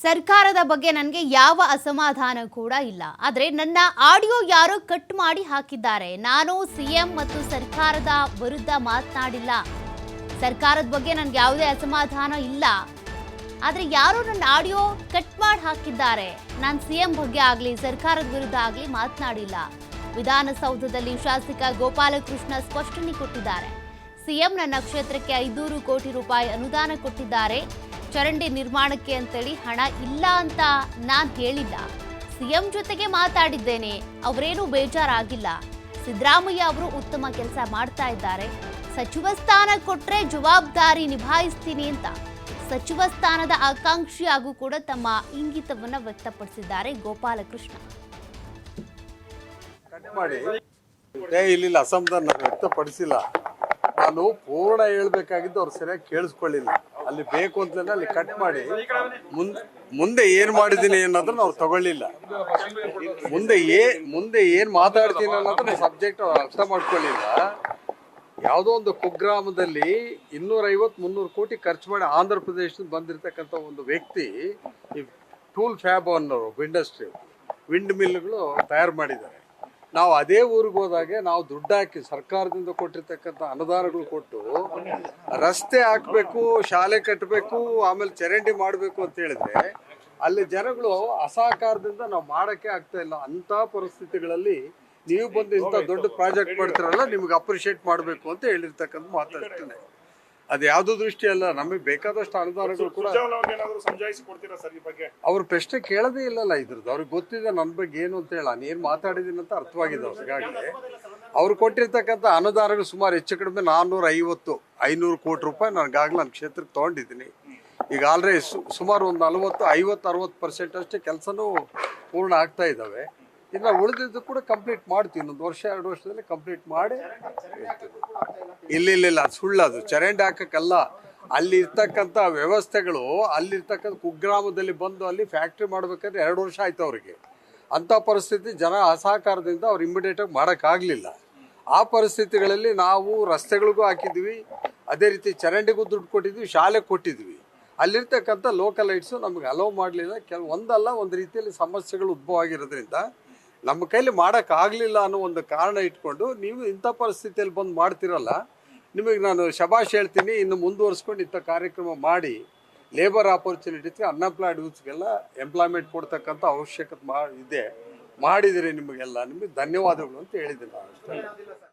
ಸರ್ಕಾರದ ಬಗ್ಗೆ ನನಗೆ ಯಾವ ಅಸಮಾಧಾನ ಕೂಡ ಇಲ್ಲ. ಆದರೆ ನನ್ನ ಆಡಿಯೋ ಯಾರೋ ಕಟ್ ಮಾಡಿ ಹಾಕಿದ್ದಾರೆ. ನಾನು ಸಿಎಂ ಮತ್ತು ಸರ್ಕಾರದ ವಿರುದ್ಧ ಮಾತನಾಡಿಲ್ಲ. ಸರ್ಕಾರದ ಬಗ್ಗೆ ನನಗೆ ಯಾವುದೇ ಅಸಮಾಧಾನ ಇಲ್ಲ. ಆದರೆ ಯಾರೋ ನನ್ನ ಆಡಿಯೋ ಕಟ್ ಮಾಡಿ ಹಾಕಿದ್ದಾರೆ. ನಾನು ಸಿ ಎಂ ಬಗ್ಗೆ ಆಗಲಿ, ಸರ್ಕಾರದ ವಿರುದ್ಧ ಆಗಲಿ ಮಾತನಾಡಿಲ್ಲ. ವಿಧಾನಸೌಧದಲ್ಲಿ ಶಾಸಕ ಗೋಪಾಲಕೃಷ್ಣ ಸ್ಪಷ್ಟನೆ ಕೊಟ್ಟಿದ್ದಾರೆ. ಸಿಎಂ ನನ್ನ ಕ್ಷೇತ್ರಕ್ಕೆ ಐದೂರು ಕೋಟಿ ರೂಪಾಯಿ ಅನುದಾನ ಕೊಟ್ಟಿದ್ದಾರೆ. ಚರಂಡಿ ನಿರ್ಮಾಣಕ್ಕೆ ಅಂತೇಳಿ ಹಣ ಇಲ್ಲ ಅಂತ ನಾನು ಹೇಳಿಲ್ಲ. ಸಿಎಂ ಜೊತೆಗೆ ಮಾತಾಡಿದ್ದೇನೆ, ಅವರೇನು ಬೇಜಾರಾಗಿಲ್ಲ. ಸಿದ್ದರಾಮಯ್ಯ ಅವರು ಉತ್ತಮ ಕೆಲಸ ಮಾಡ್ತಾ ಇದ್ದಾರೆ. ಸಚಿವ ಸ್ಥಾನ ಕೊಟ್ರೆ ಜವಾಬ್ದಾರಿ ನಿಭಾಯಿಸ್ತೀನಿ ಅಂತ. ಸಚಿವ ಸ್ಥಾನದ ಆಕಾಂಕ್ಷಿಯಾಗೂ ಕೂಡ ತಮ್ಮ ಇಂಗಿತವನ್ನ ವ್ಯಕ್ತಪಡಿಸಿದ್ದಾರೆ ಗೋಪಾಲಕೃಷ್ಣ. ಇಲ್ಲಿಲ್ಲ, ಅಸಮಾಧಾನ ವ್ಯಕ್ತಪಡಿಸಿಲ್ಲ. ನಾನು ಪೂರ್ಣ ಹೇಳ್ಬೇಕಾಗಿದ್ದು ಅವ್ರು ಸರಿಯಾಗಿ ಕೇಳಿಸ್ಕೊಳ್ಳಿಲ್ಲ. ಅಲ್ಲಿ ಬೇಕು ಅಂತಲೇ ಅಲ್ಲಿ ಕಟ್ ಮಾಡಿ ಮುಂದೆ ಮುಂದೆ ಏನ್ ಮಾಡಿದ್ದೀನಿ ಅನ್ನೋದನ್ನ ಅವ್ರು ತಗೊಳ್ಳಿಲ್ಲ. ಮುಂದೆ ಏ, ಮುಂದೆ ಏನ್ ಮಾತಾಡ್ತೀನಿ ಅನ್ನೋದನ್ನ ಸಬ್ಜೆಕ್ಟ್ ಅವ್ರು ಅರ್ಥ ಮಾಡ್ಕೊಳ್ಳಿಲ್ಲ ಯಾವುದೋ ಒಂದು ಕುಗ್ರಾಮದಲ್ಲಿ ಇನ್ನೂರ ಐವತ್ ಮುನ್ನೂರು ಕೋಟಿ ಖರ್ಚು ಮಾಡಿ ಆಂಧ್ರ ಪ್ರದೇಶದಿಂದ ಬಂದಿರತಕ್ಕಂಥ ಒಂದು ವ್ಯಕ್ತಿ, ಈ ಟೂಲ್ ಫ್ಯಾಬ್ ಅನ್ನೋರು ಇಂಡಸ್ಟ್ರಿ ವಿಂಡ್ ಮಿಲ್ಗಳು ತಯಾರು ಮಾಡಿದ್ದಾರೆ. ನಾವು ಅದೇ ಊರಿಗೆ ಹೋದಾಗೆ ನಾವು ದುಡ್ಡು ಹಾಕಿ ಸರ್ಕಾರದಿಂದ ಕೊಟ್ಟಿರ್ತಕ್ಕಂಥ ಅನುದಾನಗಳು ಕೊಟ್ಟು ರಸ್ತೆ ಹಾಕಬೇಕು, ಶಾಲೆ ಕಟ್ಟಬೇಕು ಆಮೇಲೆ ಚರಂಡಿ ಮಾಡಬೇಕು ಅಂತ ಹೇಳಿದ್ರೆ ಅಲ್ಲಿ ಜನಗಳು ಅಸಹಕಾರದಿಂದ ನಾವು ಮಾಡೋಕ್ಕೆ ಆಗ್ತಾ ಇಲ್ಲ. ಅಂಥ ಪರಿಸ್ಥಿತಿಗಳಲ್ಲಿ ನೀವು ಬಂದು ಇಂಥ ದೊಡ್ಡ ಪ್ರಾಜೆಕ್ಟ್ ಮಾಡ್ತಿರಲ್ಲ, ನಿಮ್ಗೆ ಅಪ್ರಿಷಿಯೇಟ್ ಮಾಡಬೇಕು ಅಂತ ಹೇಳಿರ್ತಕ್ಕಂಥ ಮಾತಾಡ್ತೇನೆ. ಅದು ಯಾವ್ದು ದೃಷ್ಟಿ ಅಲ್ಲ. ನಮಗೆ ಬೇಕಾದಷ್ಟು ಅನುದಾನಗಳು ಕೂಡ ಅವ್ರು ಪ್ರಶ್ನೆ ಕೇಳದೇ ಇಲ್ಲಲ್ಲ ಇದ್ರದ್ದು. ಅವ್ರಿಗೆ ಗೊತ್ತಿದೆ ನನ್ನ ಬಗ್ಗೆ ಏನು ಅಂತ ಹೇಳ. ನೀನ್ ಮಾತಾಡಿದೀನಿ ಅಂತ ಅರ್ಥವಾಗಿದೆ ಅವ್ರಿಗಾಗಿ ಅವ್ರು ಕೊಟ್ಟಿರ್ತಕ್ಕಂಥ ಅನುದಾನಗಳು ಸುಮಾರು ಹೆಚ್ಚು ಕಡಿಮೆ ನಾನ್ನೂರ ಐವತ್ತು ಐನೂರು ಕೋಟಿ ರೂಪಾಯಿ ನನಗಾಗಲೇ ನಮ್ಮ ಕ್ಷೇತ್ರಕ್ಕೆ ತೊಗೊಂಡಿದ್ದೀನಿ. ಈಗ ಆಲ್ರೆಡಿ ಸುಮಾರು ಒಂದು ನಲವತ್ತು ಐವತ್ತು ಅರವತ್ತು ಪರ್ಸೆಂಟ್ ಅಷ್ಟೇ ಕೆಲಸನೂ ಪೂರ್ಣ ಆಗ್ತಾ ಇದ್ದಾವೆ. ಇನ್ನು ಉಳಿದಿದ್ದು ಕೂಡ ಕಂಪ್ಲೀಟ್ ಮಾಡ್ತೀವಿ. ಇನ್ನೊಂದು ವರ್ಷ, ಎರಡು ವರ್ಷದಲ್ಲಿ ಕಂಪ್ಲೀಟ್ ಮಾಡಿ. ಇಲ್ಲ ಇಲ್ಲ ಇಲ್ಲ, ಅದು ಸುಳ್ಳು ಅದು ಚರಂಡಿ ಹಾಕಕ್ಕಲ್ಲ. ಅಲ್ಲಿ ಇರ್ತಕ್ಕಂಥ ವ್ಯವಸ್ಥೆಗಳು, ಅಲ್ಲಿರ್ತಕ್ಕಂಥ ಕುಗ್ರಾಮದಲ್ಲಿ ಬಂದು ಅಲ್ಲಿ ಫ್ಯಾಕ್ಟ್ರಿ ಮಾಡ್ಬೇಕಂದ್ರೆ ಎರಡು ವರ್ಷ ಆಯ್ತು ಅವರಿಗೆ. ಅಂಥ ಪರಿಸ್ಥಿತಿ ಜನ ಅಸಹಕಾರದಿಂದ ಅವ್ರು ಇಮ್ಮಿಡಿಯೇಟಾಗಿ ಮಾಡೋಕ್ಕಾಗಲಿಲ್ಲ. ಆ ಪರಿಸ್ಥಿತಿಗಳಲ್ಲಿ ನಾವು ರಸ್ತೆಗಳಿಗೂ ಹಾಕಿದ್ವಿ. ಅದೇ ರೀತಿ ಚರಂಡಿಗೂ ದುಡ್ಡು ಕೊಟ್ಟಿದ್ವಿ ಶಾಲೆಗೆ ಕೊಟ್ಟಿದ್ವಿ. ಅಲ್ಲಿರ್ತಕ್ಕಂಥ ಲೋಕಲೈಟ್ಸು ನಮಗೆ ಅಲೋ ಮಾಡಲಿಲ್ಲ. ಕೆಲ, ಒಂದಲ್ಲ, ಒಂದು ರೀತಿಯಲ್ಲಿ ಸಮಸ್ಯೆಗಳು ಉದ್ಭವ ಆಗಿರೋದ್ರಿಂದ ನಮ್ಮ ಕೈಲಿ ಮಾಡೋಕ್ಕಾಗಲಿಲ್ಲ ಅನ್ನೋ ಒಂದು ಕಾರಣ ಇಟ್ಕೊಂಡು ನೀವು ಇಂಥ ಪರಿಸ್ಥಿತಿಯಲ್ಲಿ ಬಂದು ಮಾಡ್ತಿರಲ್ಲ, ನಿಮಗೆ ನಾನು ಶಬಾಷ್ ಹೇಳ್ತೀನಿ, ಇನ್ನು ಮುಂದುವರಿಸ್ಕೊಂಡು ಇಂಥ ಕಾರ್ಯಕ್ರಮ ಮಾಡಿ ಲೇಬರ್ ಆಪರ್ಚುನಿಟೀಸ್ಗೆ ಅನ್ಎಂಪ್ಲಾಯ್ಡ್ ಯೂತ್ಸ್ಗೆಲ್ಲ ಎಂಪ್ಲಾಯ್ಮೆಂಟ್ ಕೊಡ್ತಕ್ಕಂಥ ಅವಶ್ಯಕತೆ ಮಾ ಇದೆ. ಮಾಡಿದಿರಿ ನಿಮಗೆಲ್ಲ, ನಿಮಗೆ ಧನ್ಯವಾದಗಳು ಅಂತ ಹೇಳಿದ್ದೀನಿ ನಾನು